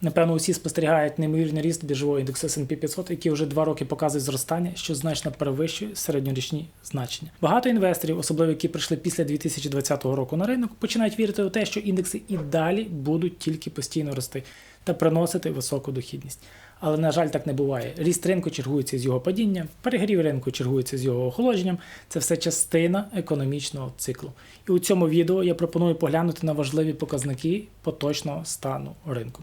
Напевно, усі спостерігають неймовірний ріст біржового індексу S&P 500, який вже два роки показує зростання, що значно перевищує середньорічні значення. Багато інвесторів, особливо які прийшли після 2020 року на ринок, починають вірити у те, що індекси і далі будуть тільки постійно рости та приносити високу дохідність. Але на жаль, так не буває. Ріст ринку чергується з його падінням, перегрів ринку чергується з його охолодженням. Це все частина економічного циклу. І у цьому відео я пропоную поглянути на важливі показники поточного стану ринку.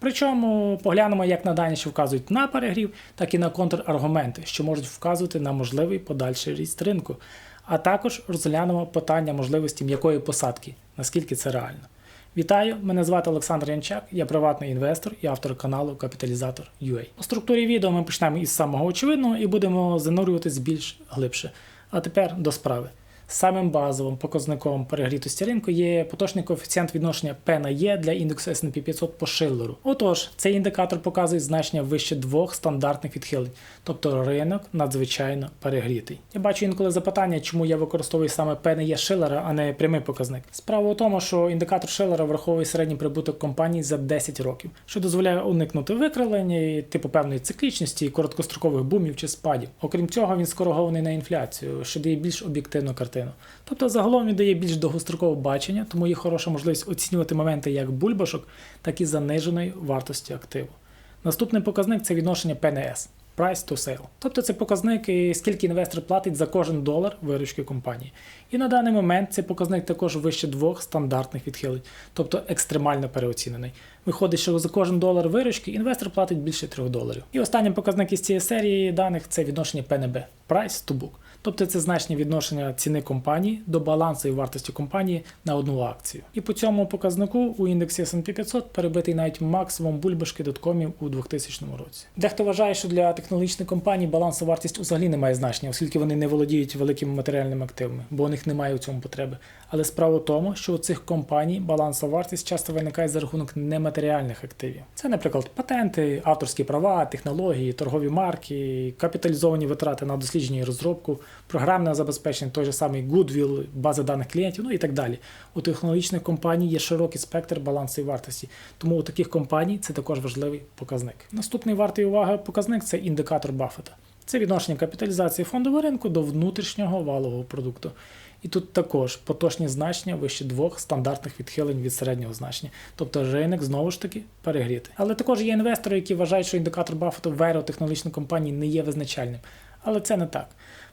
Причому поглянемо як на дані, що вказують на перегрів, так і на контраргументи, що можуть вказувати на можливий подальший ріст ринку. А також розглянемо питання можливості м'якої посадки, наскільки це реально. Вітаю! Мене звати Олександр Янчак, я приватний інвестор і автор каналу Капіталізатор UA. У структурі відео ми почнемо із самого очевидного і будемо занурюватись більш глибше. А тепер до справи. Самим базовим показником перегрітості ринку є поточний коефіцієнт відношення P на E для індексу S&P 500 по Шиллеру. Отож, цей індикатор показує значення вище двох стандартних відхилень, тобто ринок надзвичайно перегрітий. Я бачу інколи запитання, чому я використовую саме P на E Шиллера, а не прямий показник. Справа у тому, що індикатор Шиллера враховує середній прибуток компанії за 10 років, що дозволяє уникнути викривлення, типу певної циклічності, короткострокових бумів чи спадів. Окрім цього, він скоригований на інфляцію, що дає більш об'єктивну картину. Тобто загалом він дає більш довгострокове бачення, тому є хороша можливість оцінювати моменти як бульбашок, так і заниженої вартості активу. Наступний показник це відношення ПНС Price to Sale. Тобто це показник, скільки інвестор платить за кожен долар виручки компанії. І на даний момент цей показник також вище двох стандартних відхилень, тобто екстремально переоцінений. Виходить, що за кожен долар виручки інвестор платить більше 3 доларів. І останній показник із цієї серії даних це відношення ПНБ Price to Book. Тобто це значне відношення ціни компанії до балансової вартості компанії на одну акцію. І по цьому показнику у індексі S&P 500 перебитий навіть максимум бульбашки доткомів у 2000 році. Дехто вважає, що для технологічних компаній балансова вартість взагалі не має значення, оскільки вони не володіють великими матеріальними активами, бо у них немає у цьому потреби. Але справа в тому, що у цих компаній балансова вартість часто виникає за рахунок нематеріальних активів. Це, наприклад, патенти, авторські права, технології, торгові марки, капіталізовані витрати на дослідження і розробку, програмне забезпечення, той же самий Goodwill, бази даних клієнтів, ну і так далі. У технологічних компаній є широкий спектр балансової вартості, тому у таких компаній це також важливий показник. Наступний вартий уваги показник це індикатор Баффета. Це відношення капіталізації фондового ринку до внутрішнього валового продукту. І тут також поточні значення вище двох стандартних відхилень від середнього значення. Тобто ринок знову ж таки перегрітий. Але також є інвестори, які вважають, що індикатор Баффета в аеротехнологічній компанії не є визначальним. Але це не так.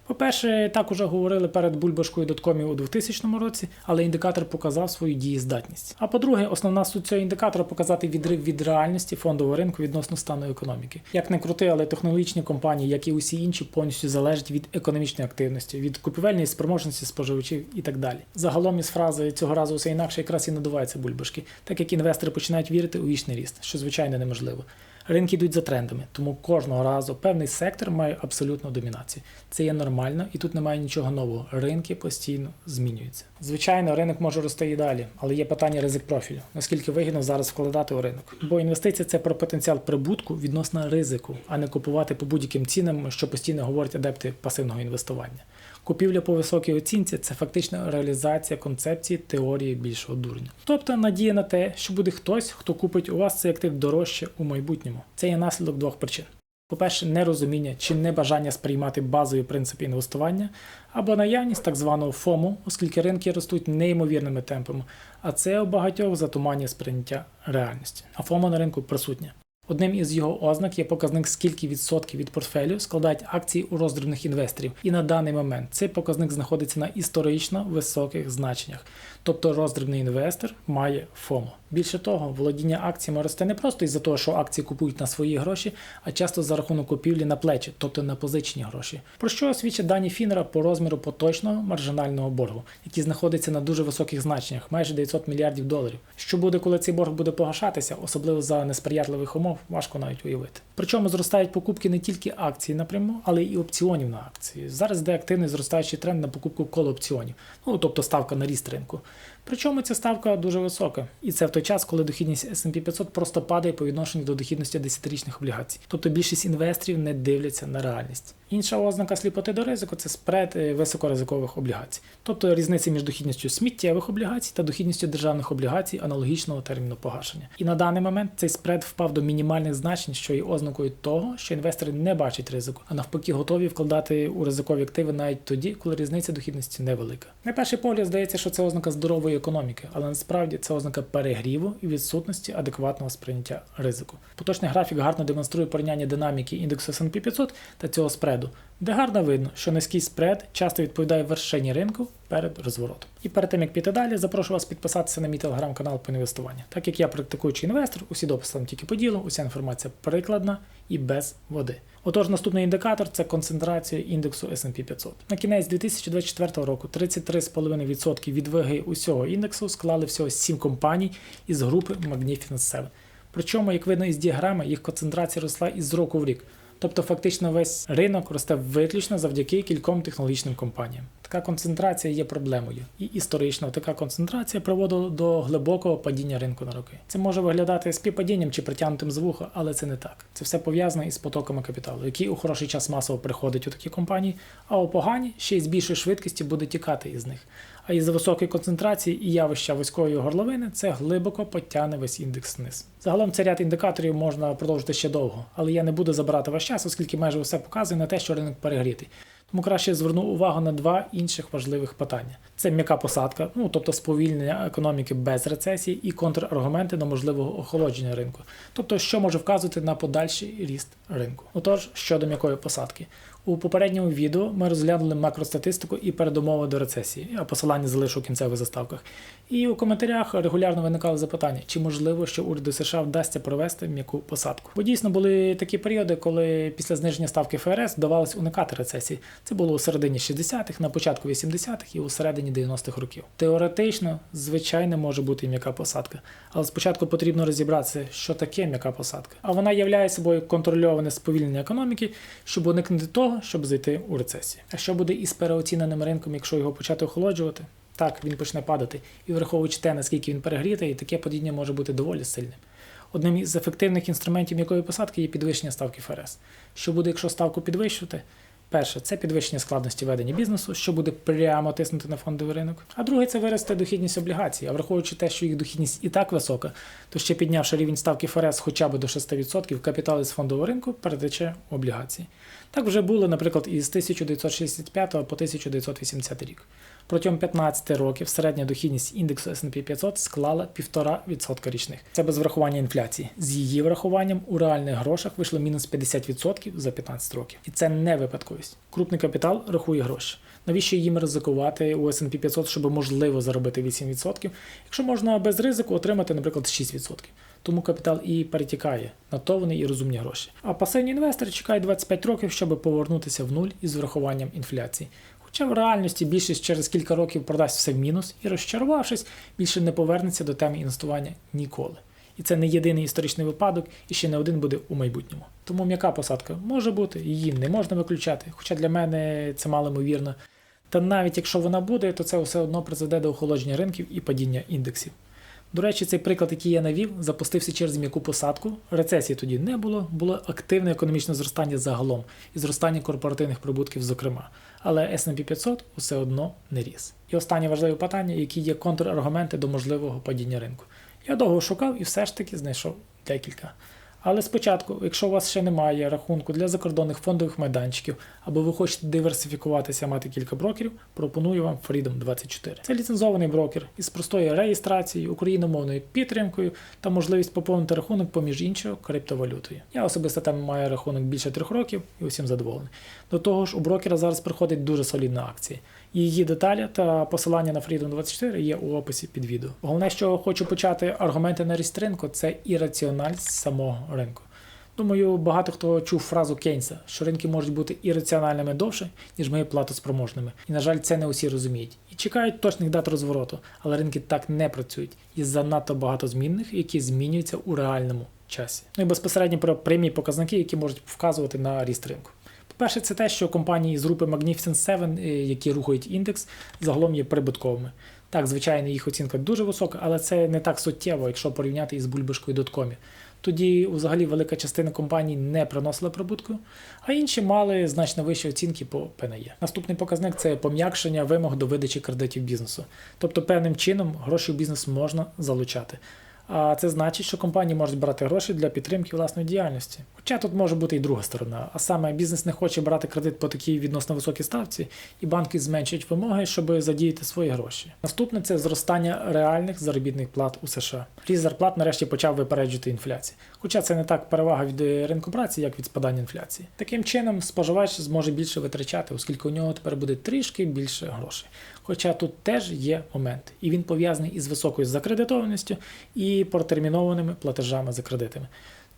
По-перше, так уже говорили перед бульбашкою доткомів у 2000 році, але індикатор показав свою дієздатність. А по-друге, основна суть цього індикатора показати відрив від реальності фондового ринку відносно стану економіки. Як не крути, але технологічні компанії, як і усі інші, повністю залежать від економічної активності, від купівельної спроможності споживачів і так далі. Загалом із фрази цього разу все інакше якраз і надуваються бульбашки, так як інвестори починають вірити у вічний ріст, що звичайно неможливо. Ринки йдуть за трендами, тому кожного разу певний сектор має абсолютну домінацію. Це є нормально і тут немає нічого нового. Ринки постійно змінюються. Звичайно, ринок може рости і далі, але є питання ризик профілю. Наскільки вигідно зараз вкладати у ринок? Бо інвестиція це про потенціал прибутку відносно ризику, а не купувати по будь-яким цінам, що постійно говорять адепти пасивного інвестування. Купівля по високій оцінці це фактично реалізація концепції теорії більшого дурня. Тобто надія на те, що буде хтось, хто купить у вас цей актив дорожче у майбутньому. Це є наслідок двох причин. По-перше, нерозуміння чи небажання сприймати базові принципи інвестування, або наявність так званого ФОМу, оскільки ринки ростуть неймовірними темпами, а це у багатьох затуманює сприйняття реальності. А ФОМо на ринку присутнє. Одним із його ознак є показник, скільки відсотків від портфелю складають акції у роздрібних інвесторів. І на даний момент цей показник знаходиться на історично високих значеннях. Тобто роздрібний інвестор має ФОМО. Більше того, володіння акціями росте не просто із-за того, що акції купують на свої гроші, а часто за рахунок купівлі на плечі, тобто на позичені гроші. Про що свідчать дані Фінера по розміру поточного маржинального боргу, який знаходиться на дуже високих значеннях, майже 900 мільярдів доларів. Що буде, коли цей борг буде погашатися, особливо за несприятливих умов, важко навіть уявити. Причому зростають покупки не тільки акцій напряму, але й опціонів на акції. Зараз де активний зростаючий тренд на покупку колопціонів, ну тобто ставка на ріст ринку. Причому ця ставка дуже висока, і це в той час, коли дохідність S&P 500 просто падає по відношенню до дохідності 10-річних облігацій. Тобто більшість інвесторів не дивляться на реальність. Інша ознака сліпоти до ризику це спред е, високоризикових облігацій, тобто різниця між дохідністю сміттєвих облігацій та дохідністю державних облігацій аналогічного терміну погашення. І на даний момент цей спред впав до мінімальних значень, що є ознакою того, що інвестори не бачать ризику, а навпаки готові вкладати у ризикові активи навіть тоді, коли різниця дохідності невелика. На перший погляд здається, що це ознака здорової економіки, але насправді це ознака перегріву і відсутності адекватного сприйняття ризику. Поточний графік гарно демонструє порівняння динаміки індексу S&P 500 та цього спреду, де гарно видно, що низький спред часто відповідає вершині ринку перед розворотом. І перед тим як піти далі, запрошую вас підписатися на мій телеграм-канал по інвестуванню. Так як я практикуючий інвестор, усі дописи тільки по ділу, уся інформація прикладна і без води. Отож, наступний індикатор це концентрація індексу S&P 500. На кінець 2024 року 33,5% від ваги усього індексу склали всього 7 компаній із групи Magnificent 7. Причому, як видно із діаграми, їх концентрація росла із року в рік. Тобто, фактично, весь ринок росте виключно завдяки кільком технологічним компаніям. Така концентрація є проблемою, і історично така концентрація приводила до глибокого падіння ринку на роки. Це може виглядати співпадінням чи притягнутим з вуха, але це не так. Це все пов'язано із потоками капіталу, який у хороший час масово приходить у такі компанії, а у погані ще й з більшої швидкості буде тікати із них. А із-за високої концентрації і явища вузької горловини це глибоко потягне весь індекс вниз. Загалом цей ряд індикаторів можна продовжити ще довго, але я не буду забирати ваш час, оскільки майже все показує на те, що ринок перегрітий. Тому краще зверну увагу на два інших важливих питання: це м'яка посадка, ну тобто сповільнення економіки без рецесії, і контраргументи на можливого охолодження ринку, тобто що може вказувати на подальший ріст ринку. Отож, щодо м'якої посадки. У попередньому відео ми розглянули макростатистику і передумови до рецесії, а посилання залишу у кінцевих заставках. І у коментарях регулярно виникали запитання, чи можливо, що уряду США вдасться провести м'яку посадку. Бо дійсно були такі періоди, коли після зниження ставки ФРС вдавалось уникати рецесії. Це було у середині 60-х, на початку 80-х і у середині 90-х років. Теоретично, звичайно, може бути м'яка посадка, але спочатку потрібно розібратися, що таке м'яка посадка. А вона являє собою контрольоване сповільнення економіки, щоб уникнути того, щоб зайти у рецесію. А що буде із переоціненим ринком, якщо його почати охолоджувати? Так, він почне падати. І враховуючи те, наскільки він перегрітий, таке падіння може бути доволі сильним. Одним із ефективних інструментів м'якої посадки є підвищення ставки ФРС. Що буде, якщо ставку підвищувати? Перше, це підвищення складності ведення бізнесу, що буде прямо тиснути на фондовий ринок. А друге, це виросте дохідність облігацій. А враховуючи те, що їх дохідність і так висока, то ще піднявши рівень ставки ФРС хоча б до 6%, капітал із фондового ринку перетече в облігації. Так вже було, наприклад, із 1965 по 1980 рік. Протягом 15 років середня дохідність індексу S&P 500 склала 1,5% річних. Це без врахування інфляції. З її врахуванням у реальних грошах вийшло мінус 50% за 15 років. І це не випадковість. Крупний капітал рахує гроші. Навіщо їм ризикувати у S&P 500, щоб можливо заробити 8%, якщо можна без ризику отримати, наприклад, 6%. Тому капітал і перетікає на то вони і розумні гроші. А пасивні інвестори чекають 25 років, щоб повернутися в нуль із врахуванням інфляції. Хоча в реальності більшість через кілька років продасть все в мінус і, розчарувавшись, більше не повернеться до теми інвестування ніколи. І це не єдиний історичний випадок, і ще не один буде у майбутньому. Тому м'яка посадка може бути, її не можна виключати, хоча для мене це мало ймовірно. Та навіть якщо вона буде, то це все одно призведе до охолодження ринків і падіння індексів. До речі, цей приклад, який я навів, запустився через м'яку посадку. Рецесії тоді не було, було активне економічне зростання загалом і зростання корпоративних прибутків, зокрема. Але S&P 500 усе одно не ріс. І останнє важливе питання, які є контраргументи до можливого падіння ринку. Я довго шукав і все ж таки знайшов декілька. Але спочатку, якщо у вас ще немає рахунку для закордонних фондових майданчиків, або ви хочете диверсифікуватися, мати кілька брокерів, пропоную вам Freedom 24. Це ліцензований брокер із простою реєстрацією, україномовною підтримкою та можливість поповнити рахунок поміж іншою криптовалютою. Я особисто там маю рахунок більше трьох років і усім задоволений. До того ж, у брокера зараз приходить дуже солідна акція. Її деталі та посилання на Freedom 24 є у описі під відео. Головне, що хочу почати аргументи на ріст ринку, це ірраціональність самого ринку. Думаю, багато хто чув фразу Кейнса, що ринки можуть бути ірраціональними довше, ніж ми платоспроможними. І, на жаль, це не усі розуміють. І чекають точних дат розвороту, але ринки так не працюють. І занадто багато змінних, які змінюються у реальному часі. Ну і безпосередньо про прямі показники, які можуть вказувати на ріст ринку. Перше, це те, що компанії з групи Magnificent 7, е, які рухають індекс, загалом є прибутковими. Так, звичайно, їх оцінка дуже висока, але це не так суттєво, якщо порівняти із бульбашкою Доткомі. Тоді взагалі велика частина компаній не приносила прибутку, а інші мали значно вищі оцінки по ПНЄ. Наступний показник це пом'якшення вимог до видачі кредитів бізнесу. Тобто певним чином гроші в бізнес можна залучати. А це значить, що компанії можуть брати гроші для підтримки власної діяльності. Хоча тут може бути і друга сторона, а саме бізнес не хоче брати кредит по такій відносно високій ставці, і банки зменшують вимоги, щоб задіяти свої гроші. Наступне це зростання реальних заробітних плат у США. Ріст зарплат нарешті почав випереджувати інфляцію. Хоча це не так перевага від ринку праці, як від спадання інфляції. Таким чином, споживач зможе більше витрачати, оскільки у нього тепер буде трішки більше грошей. Хоча тут теж є момент, і він пов'язаний із високою закредитованістю і протермінованими платежами за кредитами.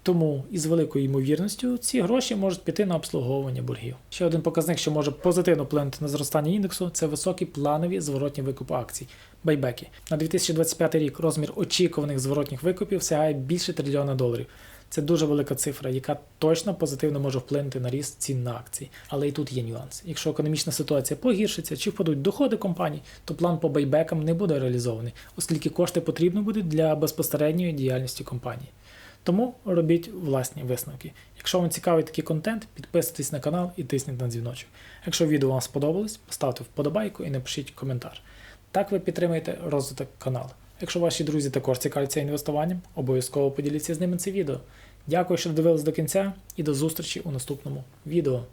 Тому із великою ймовірністю ці гроші можуть піти на обслуговування боргів. Ще один показник, що може позитивно вплинути на зростання індексу, це високі планові зворотні викупи акцій байбеки. На 2025 рік розмір очікуваних зворотніх викупів сягає більше трильйона доларів. Це дуже велика цифра, яка точно позитивно може вплинути на ріст цін на акції. Але і тут є нюанс. Якщо економічна ситуація погіршиться чи впадуть доходи компаній, то план по байбекам не буде реалізований, оскільки кошти потрібні будуть для безпосередньої діяльності компанії. Тому робіть власні висновки. Якщо вам цікавий такий контент, підписуйтесь на канал і тисніть на дзвіночок. Якщо відео вам сподобалось, поставте вподобайку і напишіть коментар. Так ви підтримаєте розвиток каналу. Якщо ваші друзі також цікавляться інвестуванням, обов'язково поділіться з ними це відео. Дякую, що додивились до кінця, і до зустрічі у наступному відео.